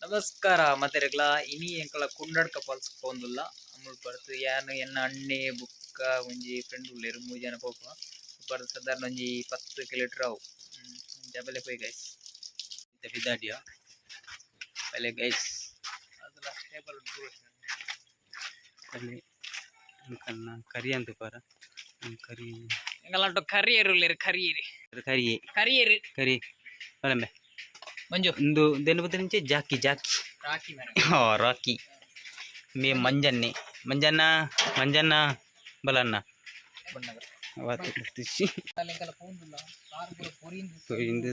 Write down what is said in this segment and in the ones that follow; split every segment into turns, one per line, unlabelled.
ನಮಸ್ಕಾರ ಮತ್ತೆರೆಗ್ಲ ಇನಿ ಎಂಕಲ ಕುಂಡಡ್ಕ ಪಲ್ಸ್ ಪೋಂದುಲ್ಲ ಅಮುಲ್ ಬರ್ತು ಯಾನು ಎನ್ನ ಅಣ್ಣೆ ಬುಕ್ಕ ಒಂಜಿ ಫ್ರೆಂಡ್ ಉಲ್ಲೆರ್ ಮೂಜಿ ಜನ ಪೋಪ ಬರ್ದು ಸಾಧಾರಣ ಒಂಜಿ ಪತ್ತು ಕಿಲೋಮೀಟರ್ ಅವು ಜಬಲೆ ಪೋಯ್ ಗೈಸ್ ಇಂತ ಬಿದ್ದಾಡಿಯ ಬಲೆ ಗೈಸ್ ಅದಲ್ಲ ಟೇಬಲ್
ಅಲ್ಲಿ ಅಂಕಲ್ನ ಕರಿ ಅಂತ ಪಾರ ಹ್ಮ್, ಕರಿ
ಎಂಗಲಂಟು ಕರಿಯರ್ ಉಲ್ಲೆರ್ ಕರಿಯರ್
ಅದು ಕರಿಯೇ
ಕರಿಯರ್
ಕರಿ ಬಲಂಬೆ
ಮಂಜು
ಒಂದು ದೆನಪದ నుంచి ಜಾಕಿ ಜಾಕಿ
ರಾಕಿ ಮರ
ಹಾ ರಾಕಿ ಮೇ ಮಂಜನ್ನೆ ಮಂಜನ್ನ ಮಂಜನ್ನ ಬಲನ್ನ
ಬಣ್ಣಗ
ಅವತ್ತು ಗುರ್ತಿಸಿ
ಎಂಕಲ ಪೋಂದುಲ್ಲ ಕಾರು ಪೂರ ಪೊರಿಂದು
ಇಂದು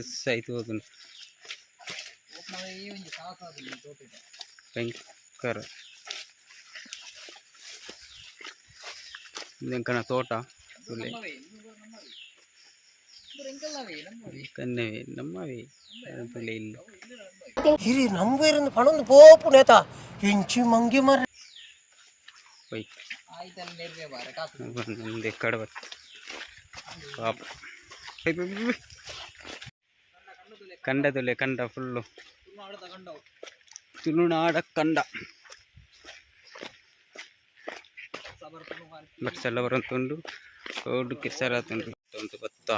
തന്നെ
നമ്മവേ പിള്ളയിൽ இது நம்ம இருந்து பணம் வந்து போப்பு நேத்தா எஞ்சி மங்கி
மர போய்
இந்த கடவுள்
பாப்போம் కండదులే
కండ ఫుల్ తిరునాడ కండ బట్ సెలవరంతుండు రోడ్డు కిసరతుండు
బత్తా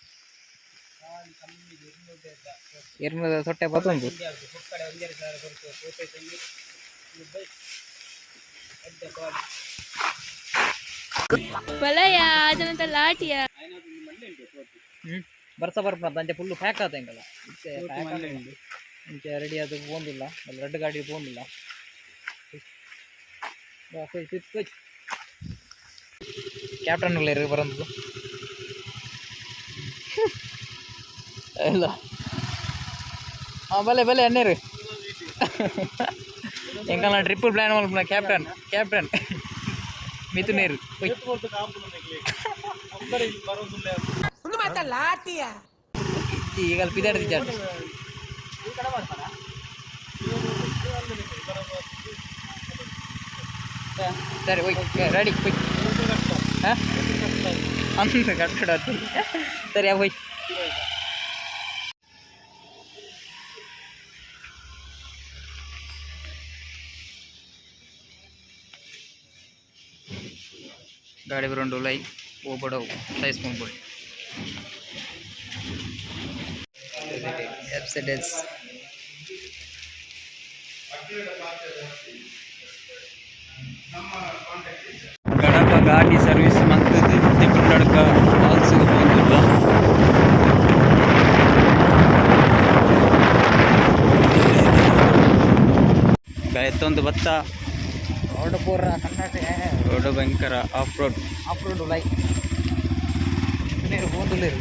ಎರ್ನದ ಸೊಟ್ಟೆ ಬತ್ತೊಂದು
ಬಲಯ ಅದಂತ ಲಾಟಿಯ
ಹ್ಮ್ ಬರ್ಸ ಬರ್ಪ ಅಂಚೆ ಫುಲ್ ಪ್ಯಾಕ್ ಆತ ಹೆಂಗಲ್ಲ ಇಂಚೆ ರೆಡಿ ಅದು ಪೋಂದಿಲ್ಲ ಅಲ್ಲಿ ರೆಡ್ ಗಾಡಿ ಪೋಂದಿಲ್ಲ ಕ್ಯಾಪ್ಟನ್ ಇಲ್ಲ ಬರಂದು ಇಲ್ಲ ಹಾಂ ಬಲೆ ಬಲೆ ಅನ್ನೇರು ಎಂಕಲ್ಲ ಟ್ರಿಪ್ಪಲ್ ಪ್ಲಾನ್ ಮಾಡ್ಬಿಡ ಕ್ಯಾಪ್ಟನ್ ಕ್ಯಾಪ್ಟನ್ ಮಿಥುನೇರು ಈಗ ಅಲ್ಲಿ ಪಿದಾಡ್ತಿದ್ದ ಸರಿ ಹೋಯ್ ರೆಡಿ ಹೋಯ್ ಹಾಂ ಅಂತ ಕಟ್ಟಡ ಸರಿ ಗಾಡಿ ಬರೋಂಡು ಲೈ ಹೋಗ್ಬಿಡವು ಸೈಸ್ ಮಾಡ್ಬಿಡಿ ಎಪ್ಸೆಡೆನ್ಸ್
ಗಡಪ ಗಾಡಿ ಸರ್ವಿಸ್ ಬಂದಿಲ್ಲ ಎತ್ತೊಂದು ಭತ್ತ.
ಪೂರ ಕನ್ನಡ
ರೋಡ್ ಭಯಂಕರ ಆಫ್ ರೋಡ್
ಆಫ್ ರೋಡ್ ಲೈ ನೀರು ಹೋದಲೇರು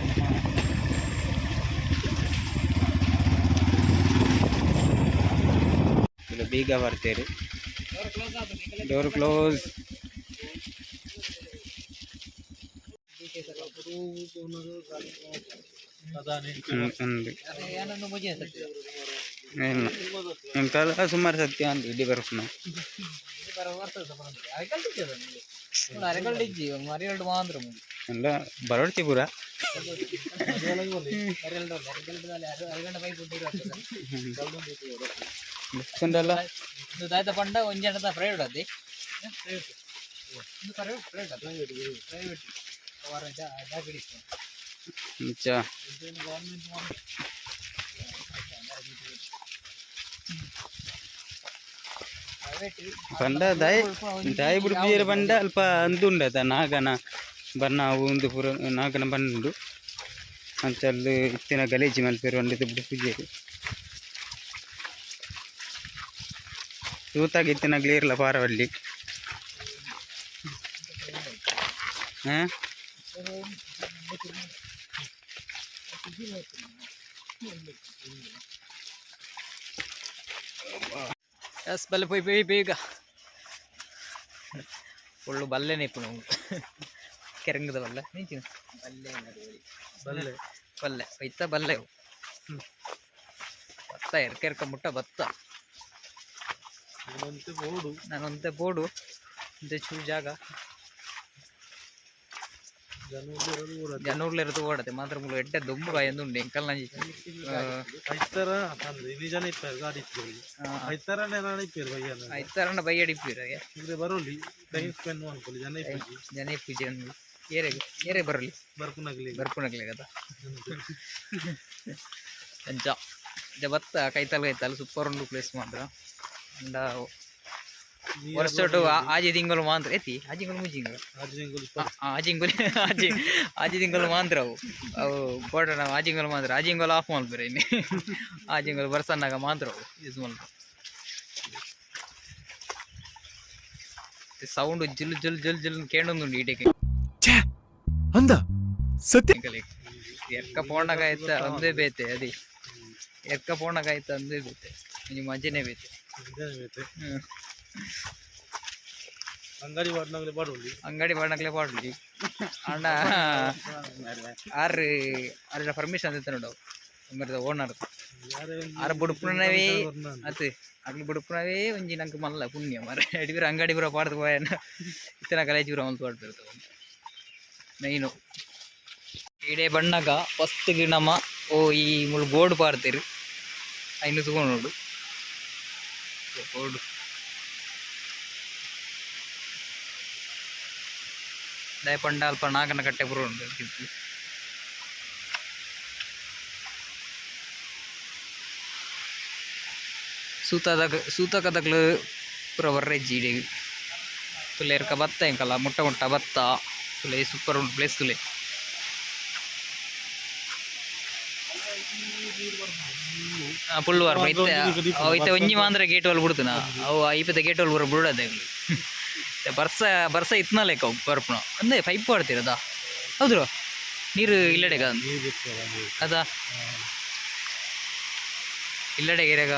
ಇಲ್ಲ ಬೀಗ ಬರ್ತೀರಿ ಡೋರ್ ಕ್ಲೋಸ್ ಒಂದು
ಏನನ್ನು ನಿಮ್ಮ
ಇಲ್ಲ ಎಂಕಲ್ಲ ಸುಮಾರು ಸತ್ಯ ಅಂತ ಇಡೀ ಬರ್ಬೇಕು ನಾವು. ಎಲ್ಲ ಬರೋಡ್ತಿ ಪೂರ.
ಇದು ದಾಯ್ತ ಪಂಡ ಒಂಜನದ ಪ್ರೈವೇಟ್ ಅದೇ ಪ್ರೈವೇಟ್ ಪ್ರೈವೇಟ್
ಪಂಡ ದಾಯ್ ದಾಯ್ ಬಿಡ್ಬಿದ್ದೀರ ಪಂಡ ಅಲ್ಪ ಅಂದುಂಡದ ನಾಗನ ಬನ್ನ ಒಂದು ಪುರ, ನಾಗನ ಬಂಡು ಅಂಚಲ್ಲಿ ಇತ್ತಿನ ಗಲೀಜಿ ಮಲ್ಪೇರು ಒಂದಿದ್ದು ಬಿಡ್ಬಿದ್ದೀರಿ ತೂತಾಗಿ ಇತ್ತಿನ ಗ್ಲೀರ್ಲ ಪಾರವಲ್ಲಿ ಹಾಂ?
ಎಸ್ ಬಲ್ಲೆ ಪೋಯ್ ಪೈ ಬೇಗ ಒಳ್ಳು ಬಲ್ಲೆ ಇಪ್ಪು ನಮ್ಗೆ ಕೆರಂಗದ ಬಲ್ಲೆ ನಿಂಚಿನ ಬಲ್ಲೆ
ಬಲ್ಲೆ
ಬಲ್ಲೆ ಒಯ್ತ ಬಲ್ಲೆ ಹ್ಞೂ ಭತ್ತ ಎರ್ಕ ಎರ್ಕ ಮುಟ್ಟ ಭತ್ತ
ನಾನಂತೆ ಬೋಡು
ನಾನಂತೆ ಬೋಡು ಇಂತೆ ಚೂ ಜಾಗ
ಜನರು ఎరుతూ
ಜನೂರ್ಲಿರೋದು ಓಡತೆ ಮಾತ್ರ ಮುಳು ಎಡ್ಡೆ ದೊಂಬು ಕಾಯೊಂದು ಉಂಡು ಎಂಕಲ್ ಐತ್ತರ
ಐತರ ಅಂದ್ರೆ ಇಲ್ಲಿ ಜನ ಇಪ್ಪಾರು ಗಾಡಿ ಇಟ್ಕೊಳ್ಳಿ ಐತರನೇ ನಾನು ಇಪ್ಪಾರು ಬಯ್ಯನ
ಐತಾರಣ್ಣ ಬೈ ಅಡಿಪಿರ
ಅಂದ್ರೆ ಬರೋಲಿ ಟೈಮ್ ಸ್ಪೆಂಡ್ ಮಾಡ್ಕೊಳ್ಳಿ ಜನ
ಏರೆ ಏರೆ ಬರಲಿ.
ಬರ್ಪುನಗ್ಲಿ
ಅಂಚ. ಕೈತಲ್ ಕೈತಲ್ ಸೂಪರ್ ಉಂಡು ಪ್ಲೇಸ್ ಮಾತ್ರ. ಅಂಡ ವರ್ಷೋಟು ಆಜಿ ತಿಂಗಳು ಮಾತ್ರ ಎತ್ತಿ ಆಜಿ ತಿಂಗಳು ಮುಜ್ಜಿಂಗಳು ಆಜಿಂಗುಲಿ ಆಜಿ ಆಜಿ ತಿಂಗಳು ಮಾತ್ರ ಅವು. ಅವು ಕೋಟ ನಾವು ಆಜಿಂಗಲ್ ಮಾತ್ರ. ಆಜಿಂಗಲ್ ಆಫ್ ಮಾಡ್ಬೇರೆ ಇನ್ನು. ಆಜಿಂಗಲ್ ಬರ್ಸನ್ನಾಗ ಮಾಂತ್ರ ಅವು ಯೂಸ್ ಮಾಡ್ತಾರೆ ಸೌಂಡ್ ಜುಲ್ ಜುಲ್ ಜುಲ್ ಜುಲ್ ಕೇಳೊಂದುಂಡು ಈಟೆಗೆ
ಅಂದ? ಸತ್ಯ?
ಎಕ್ಕ ಪೋಣಗಾಯ್ತ ಅಂದೇ ಬೇತೆ ಅದಿ. ಎಕ್ಕ ಪೋಣಗಾಯ್ತ ಅಂದೇ ಬೇತೆ. ನಿಮ್ಮ ಅಜ್ಜನೇ ಬೇತೆ. ಹ್ಮ್.
ಅಂಗಡಿ ಮಾಡ್ನಾಗ್ಲಿ ಬರೋಲಿ
ಅಂಗಡಿ ಮಾಡಕ್ಲೆ ಪಾಡ್ಲಿ ಅಣ್ಣ ಆರ್ ಆರ ಪರ್ಮಿಷನ್ ಅಂತ ನೋಡು. ಮರದ ಓನರ್ ಆರ ಬುಡುಪುನವೇ ಅತ್ ಆಗ್ಲಿ ಬುಡುಪುನವೇ ಒಂಜಿ ನಂಗೆ ಮಲ್ಲ ಪುಣ್ಯ ಮರ ಅಡಿಬಿರ ಅಂಗಡಿ ಬರೋ ಪಾಡ್ದು ಪೋಯನ ಇತ್ತನ ಕಲೇಜ್ ಬರೋ ಒಂದು ಪಾಡ್ತಿರ್ತವೆ ಮೈನು ಇಡೇ ಬಣ್ಣಗ ಫಸ್ಟ್ ಗಿಣಮ, ಓ, ಈ ಮುಳು ಬೋರ್ಡ್ ಪಾರ್ತೀರಿ ಐನು ತಗೊಂಡು ದಯಪಂಡ ಅಲ್ಪ ನಾಗನ ಕಟ್ಟೆ ಬರೋ ಉಂಟು ಕಿತ್ತು. ಸೂತದ ಸೂತಕದಗ್ಲು ಪೂರ ಬರ್ರೆ ಜೀಡೆ. ತುಲೆ ಇರ್ಕ ಭತ್ತ ಎಂಕಲ್ಲ ಮುಟ್ಟ ಮುಟ್ಟ ಭತ್ತ ತುಲೆ ಸೂಪರ್ ಉಂಟು ಪ್ಲೇಸ್ ತುಲೆ. ಪುಲ್ವಾರ್ ವಾರ ಐತೆ ಐತೆ ಒಂಜಿ ಮಾಂದ್ರ ಗೇಟ್ ಒಲ್ ಬಿಡ್ತನ? ಅವು ಐಪತ್ತ ಗೇಟ್ ಒಳಗೆ ಬರೋ ಬಿಡೋದೆ ಬರ್ಸ ಬರ್ಸ ಇತ್ನ ಲೆಕ್ಕ ಅವು ಬರ್ಪುಣ ಅಂದೆ ಪೈಪ್ ಮಾಡ್ತೀರದಾ ಹೌದ್ರು ನೀರು ಇಲ್ಲಡೆಗ ಅದಾ ಇಲ್ಲಡೆಗೆ ಇರಾಗ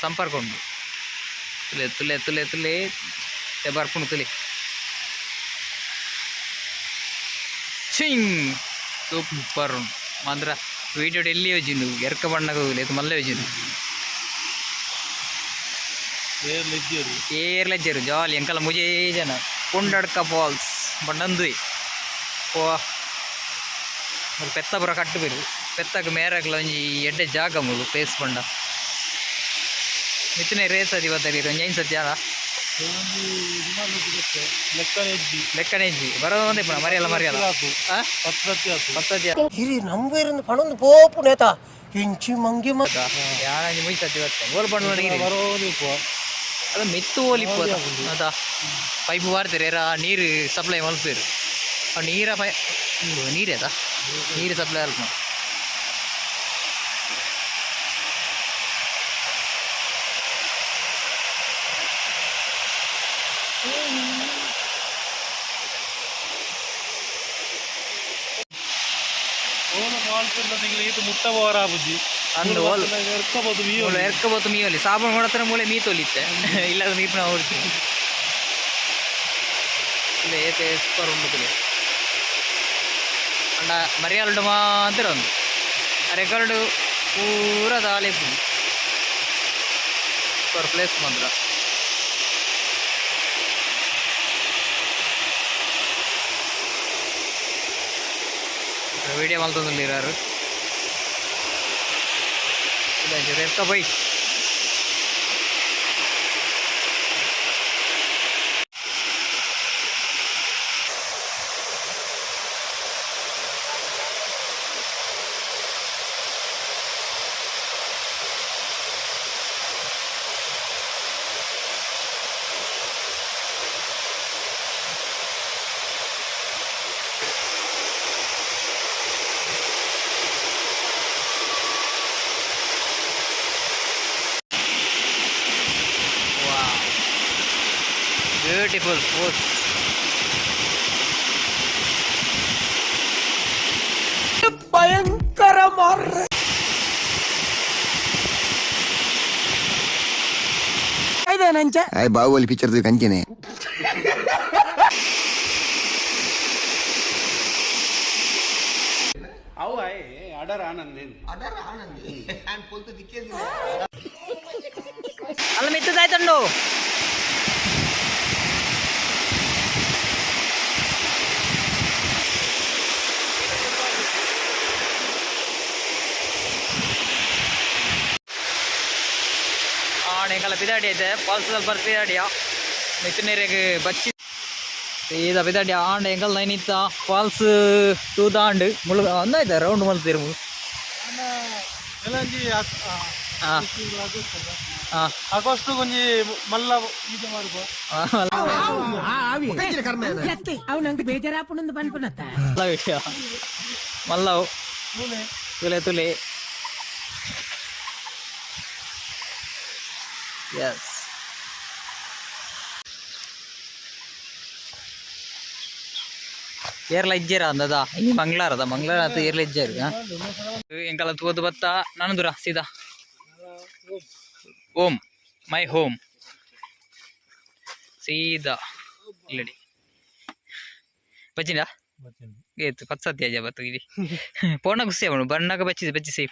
ಸಂಪರ್ಕ ಉಂಟು ತುಲೆ ತುಲೆ ತುಲೆ ತುಲೆ ತೆ ಬರ್ಪುಣು ತುಲೆ ಚಿಂಗ್ ಸೂಪರ್ ಉಂಟು ಮಾತ್ರ వీడియో ఎల్లి వచ్చిండు ఎరక పండగ లేదు మళ్ళీ ಏರ್ಲೆ ಜೇರು ಜಾಲಿ ಅಂಕಲ ಮುಜೆ ಜನ. ಪುಂಡಡ್ಕ ಫಾಲ್ಸ್ ಬಂಡಂದುಯ್ ಓ ಪೆತ್ತ ಪುರ ಕಟ್ಟು ಬಿರು ಪೆತ್ತಕ್ಕೆ ಮೇರಕ್ಲ ಒಂಜಿ ಎಡ್ಡೆ ಜಾಗ ಮುಳು ಪೇಸ್ ಬಂಡ. ಮಿತ್ತನೆ ರೇಸ್ ಅದಿ ಬತ್ತರಿ ಒಂಜಿ ಐನ್ ಸತಿ ಅಲ್ಲ ಲೆಕ್ಕನೆಜ್ಜಿ ಬರೋದೇ ಪುಣ ಮರಿಯಲ್ಲ ಮರಿಯಲ್ಲ
ಹಿರಿ ನಂಬೇರಿಂದ ಪಣೊಂದು ಪೋಪು ನೇತ ಎಂಚಿ ಮಂಗಿ.
ಮಗ ಯಾರು ಮುಗಿಸತಿ ಬರ್ತೇನೆ ಗೋಲ್ ಬಂಡ ಬರೋದಿಪ್ಪ ಅದು ಮೆತ್ತು ಓಲಿಪ್ಪು ಅದ ಅದ ಪೈಪ್ ವಾರ್ತಾರೆ ಯಾರ ನೀರು ಸಪ್ಲೈ ಮಲ್ಪೇರು ಆ ನೀರ ಪೈ ನೀರೇ ಅದ ನೀರು ಸಪ್ಲೈ ಅಲ್ಪ
ಇದು ಮುಟ್ಟ ಬೋರ ಬುಜ್ಜಿ
ಅಂದು ಓಲ್
ಎರ್ಕಬೋದು ಮೀ
ಮೂಲ ಎರ್ಕಬೋತು ಮೀವಲಿ ಸಾಬೂನು ಕೊಡತ್ರ ಮೂಲೆ ಮೀ ತೊಲಿತ್ತೆ ಇಲ್ಲದ ಮೀಪಿನ ಹೊಡ್ತಿ ಇಲ್ಲ ಏತೆ ಸೂಪರ್ ಉಂಡು ತುಲೆ ಅಂಡ ಮರಿಯಾಲ್ಡು ಮಾತ್ರ ಒಂದು ಆ ರೆಕಾರ್ಡು ಪೂರ ದಾಲೆ ಸೂಪರ್ ಪ್ಲೇಸ್ ಮಾತ್ರ ವಿಡಿಯೋ ಮಲ್ತೊಂದು Ele tá bem. Beautiful force
பயங்கரமாக பாகுபலி
பிக்சர் கஞ்சினே ಅವ
ಅಡರ್ ಆನಂದ್
ಅಡರ್ ಆನಂದ್ ನಾನು ಕುಂತು ದಿಕ್ಕೇನು
ಅಲ್ಲ ಮೆತ್ತದಾಯ್ತಂಡು ಆಣೆಕಲ್ಲ ಪಿದಾಡಿ ಐತೆ ಪಾಲ್ಸ್ ಸ್ವಲ್ಪ ಪಿದಾಡಿಯ ಮಿತ್ತನೇರಿಗೆ ಬಚ್ಚಿ ಸೀದಾ ಪಿದಾಡಿ ಆಂಡ್ ಎಂಕಲ್ ನೈನಿತ್ತ ಫಾಲ್ಸ್ ಟೂ ದಾಂಡ್ ಮುಳುಗ ಒಂದಾಯ್ತ ರೌಂಡ್ ಮಲ್ತಿರು ಹಾಂ ಹಾಂ
ಆಗೋಷ್ಟು ಒಂಜಿ ಮಲ್ಲ ಈಗ ಮಾಡ್ಬೋ
ಅವು ನಂಗೆ ಬೇಜಾರಾಪುಣಂದು
ವಿಷಯ ಮಲ್ಲವು. ತುಲೆ ತುಲೆ. ಎಸ್ ಏರ್ಲ ಇಜ್ಜೇರ ಅಂದದ? ಮಂಗ್ಳಾರ ಮಂಗ್ಳಾರದ? ಮಂಗ್ಳಾರ ಅಂತ ಏರ್ಲ ಇಜ್ಜೇರು ಎಂಕಾಲ ತೂದು ಬತ್ತ. ದುರ ಸೀದಾ. ಓಂ. My home. ಸೀದಾ. ಇಲ್ಲಡಿ. ಬಚ್ಚಿನ ಏತು ಪತ್ಸತ್ಯಾಜ ಬತ್ತು ಇಲ್ಲಿ ಪೋಣ ಗುಸ್ಸಿ ಅವನು ಬಣ್ಣಗ ಬಚ್ಚಿಸಿ ಬಚ್ಚಿಸಿ.